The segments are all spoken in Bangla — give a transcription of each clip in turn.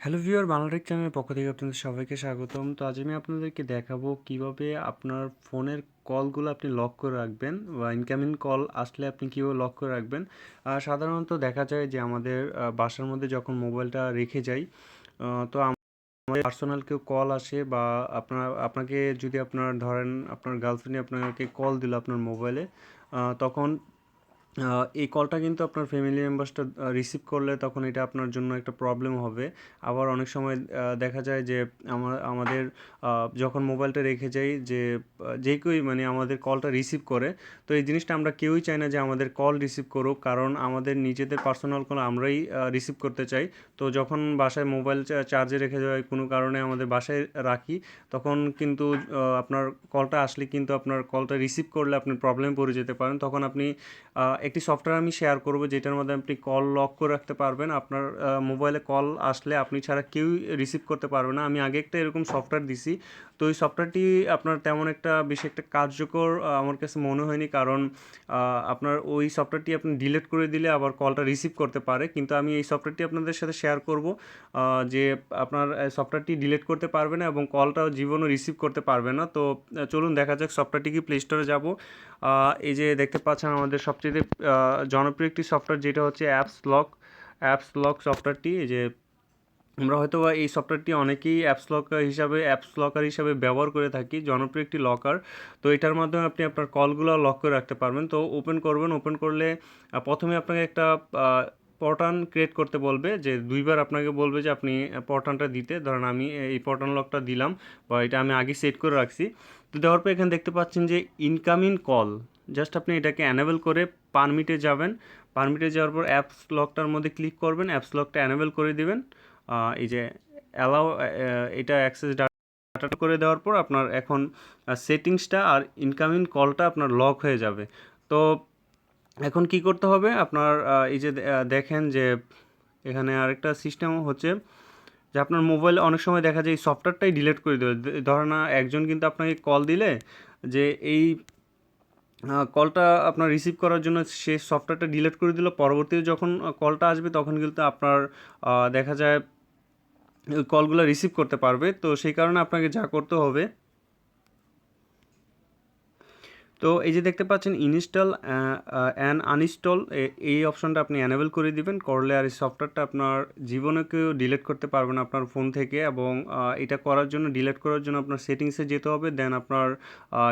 হ্যালো ভিউয়ার বাংলাটেক চ্যানেলের পক্ষ থেকে আপনাদের সবাইকে স্বাগতম। তো আজ আমি আপনাদেরকে দেখাবো কীভাবে আপনার ফোনের কলগুলো আপনি লক করে রাখবেন বা ইনকামিং কল আসলে আপনি কীভাবে লক করে রাখবেন। সাধারণত দেখা যায় যে আমাদের বাসার মধ্যে যখন মোবাইলটা রেখে যাই তো আমাদের পার্সোনাল কেউ কল আসে বা আপনার, আপনাকে যদি আপনার ধরেন আপনার গার্লফ্রেন্ড আপনাকে কল দিল আপনার মোবাইলে তখন এই কলটা কিন্তু আপনার ফ্যামিলি মেম্বার্সটা রিসিভ করলে তখন এটা আপনার জন্য একটা প্রবলেম হবে। আবার অনেক সময় দেখা যায় যে আমা- আমাদের যখন মোবাইলটা রেখে যাই যে যে কেউই মানে আমাদের কলটা রিসিভ করে, তো এই জিনিসটা আমরা কেউই চাই না যে আমাদের কল রিসিভ করুক, কারণ আমাদের নিজেদের পার্সোনাল কল আমরাই রিসিভ করতে চাই। তো যখন বাসায় মোবাইল চার্জে রেখে যায় কোনো কারণে আমাদের বাসায় রাখি, তখন কিন্তু আপনার কলটা আসলে কিন্তু আপনার কলটা রিসিভ করলে আপনি প্রবলেম পড়ে যেতে পারেন। তখন আপনি একটি সফটওয়্যার আমি শেয়ার করব যেটার মধ্যে আপনি কল লক করে রাখতে পারবেন। আপনার মোবাইলে কল আসলে আপনি ছাড়া কেউই রিসিভ করতে পারবে না। আমি আগে একটা এরকম সফটওয়্যার দিছি। তো এই সফটওয়্যারটি আপনার তেমন একটা বেশি একটা কার্যকর আমার কাছে মনে হয়নি। কারণ আপনার ওই সফটওয়্যারটি আপনি ডিলিট করে দিলে আবার কলটা রিসিভ করতে পারে। কিন্তু আমি এই সফটওয়্যারটি আপনাদের সাথে শেয়ার করব যে আপনার সফটওয়্যারটি ডিলিট করতে পারবে না এবং কলটাও জীবনও রিসিভ করতে পারবে না। তো চলুন দেখা যাক সফটওয়্যারটি কি প্লে স্টোরে যাব। এই যে দেখতে পাচ্ছেন আমাদের সবচেয়ে জনপ্রিয় একটি সফটওয়্যার যেটা হচ্ছে অ্যাপস লক অ্যাপস লক সফটওয়্যারটি যে আমরা হয়তো বা এই সফটওয়্যারটি অনেকেই অ্যাপস লকার হিসাবে অ্যাপস লকার হিসাবে ব্যবহার করে থাকি, জনপ্রিয় একটি লকার তো এটার মাধ্যমে আপনি আপনার কলগুলো লক করে রাখতে পারবেন। তো ওপেন করবেন ওপেন করলে প্রথমে আপনাকে একটা পটান ক্রিয়েট করতে বলবে যে দুইবার আপনাকে বলবে যে আপনি পটানটা দিতে। ধরেন আমি এই পটান লকটা দিলাম বা এটা আমি আগে সেট করে রাখছি। তো দেওয়ার পর এখানে দেখতে পাচ্ছেন যে ইনকামিং কল জাস্ট আপনি এটাকে অ্যানেবল করে পারমিটে যাবেন। পারমিটে যাওয়ার পর অ্যাপস লকটার মধ্যে ক্লিক করবেন। অ্যাপস লকটা অ্যানেবল করে দিবেন। এই যে অ্যালাউ এটা অ্যাক্সেস ডাটা করে দেওয়ার পর আপনার এখন সেটিংসটা আর ইনকামিং কলটা আপনার লক হয়ে যাবে। তো এখন কি করতে হবে? আপনার এই যে দেখেন যে এখানে আরেকটা সিস্টেম হচ্ছে যে আপনার মোবাইলে অনেক সময় দেখা যায় এই সফটওয়্যারটাই ডিলিট করে দেবে। ধরেন না একজন কিন্তু আপনাকে কল দিলে যে এই কলটা আপনার রিসিভ করার জন্য সে সফটওয়্যারটা ডিলিট করে দিল। পরবর্তীতে যখন কলটা আসবে, তখন কিন্তু আপনার দেখা যায় কলগুলো রিসিভ করতে পারবে। তো সেই কারণে আপনাকে যা করতে হবে তো এই যে দেখতে পাচ্ছেন, ইনস্টল অ্যান্ড আনইনস্টল এই অপশনটা আপনি অ্যানেবল করে দিবেন। করলে আর এই সফটওয়্যারটা আপনার জীবনে কেউ ডিলিট করতে পারবে না আপনার ফোন থেকে এবং এটা করার জন্য ডিলেট করার জন্য আপনার সেটিংসে যেতে হবে দেন আপনার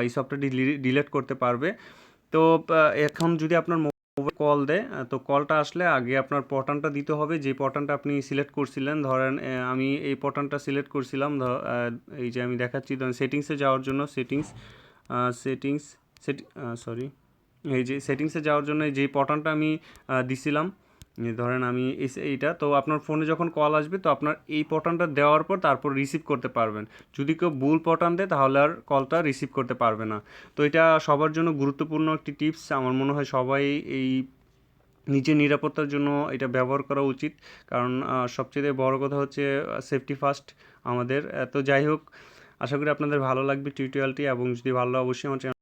এই সফটওয়্যারটি ডিলেট করতে পারবে। তো এখন যদি আপনার মোবাইল কল দেয় তো কলটা আসলে আগে আপনার পটানটা দিতে হবে। যে পটানটা আপনি সিলেক্ট করছিলেন, ধরেন আমি এই পটানটা সিলেক্ট করছিলাম এই যে আমি দেখাচ্ছি, ধরেন সেটিংসে যাওয়ার জন্য সেটিংস সেটিংস সেটি সরি এই যে সেটিংসে যাওয়ার জন্য যে পটানটা আমি দিছিলাম ধরেন আমি এই- এইটা, তো আপনার ফোনে যখন কল আসবে, তো আপনার এই পটানটা দেওয়ার পর তারপর রিসিভ করতে পারবেন। যদি কেউ ভুল পটান দেয়, তাহলে আর কলটা রিসিভ করতে পারবে না। তো এটা সবার জন্য গুরুত্বপূর্ণ একটি টিপস আমার মনে হয় সবাই এই নিজের নিরাপত্তার জন্য এটা ব্যবহার করা উচিত। কারণ সবচেয়ে বড় কথা হচ্ছে সেফটি ফার্স্ট আমাদের। তো যাই হোক, আশা করি আপনাদের ভালো লাগবে টিউটোরিয়ালটি এবং যদি ভালো অবশ্যই আমার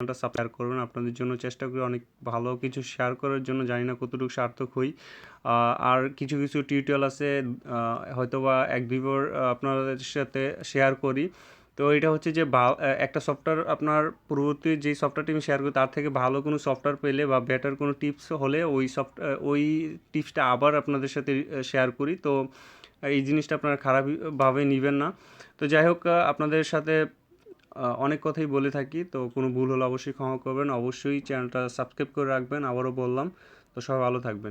চ্যানেলটা সাবস্ক্রাইব করবেন। আপনাদের জন্য চেষ্টা করি অনেক ভালো কিছু শেয়ার করার জন্য। জানি না কতটুকু সার্থক হই। আর কিছু কিছু টিউটোরিয়াল আছে হয়তোবা এক দুইবার আপনাদের সাথে শেয়ার করি। তো এটা হচ্ছে যে একটা সফটওয়্যার আপনার পূর্ববর্তী যেই সফটওয়্যারটি আমি শেয়ার করি, তার থেকে ভালো কোনো সফটওয়্যার পেলে বা বেটার কোনো টিপস হলে ওই সফট ওই টিপসটা আবার আপনাদের সাথে শেয়ার করি। তো এই জিনিসটা আপনারা খারাপভাবে নেবেন না। তো যাই হোক আপনাদের সাথে অনেক কথাই বলে থাকি, তো কোনো ভুল হলে অবশ্যই ক্ষমা করবেন। অবশ্যই চ্যানেলটা সাবস্ক্রাইব করে রাখবেন, আবারও বললাম। তো সবাই ভালো থাকবেন।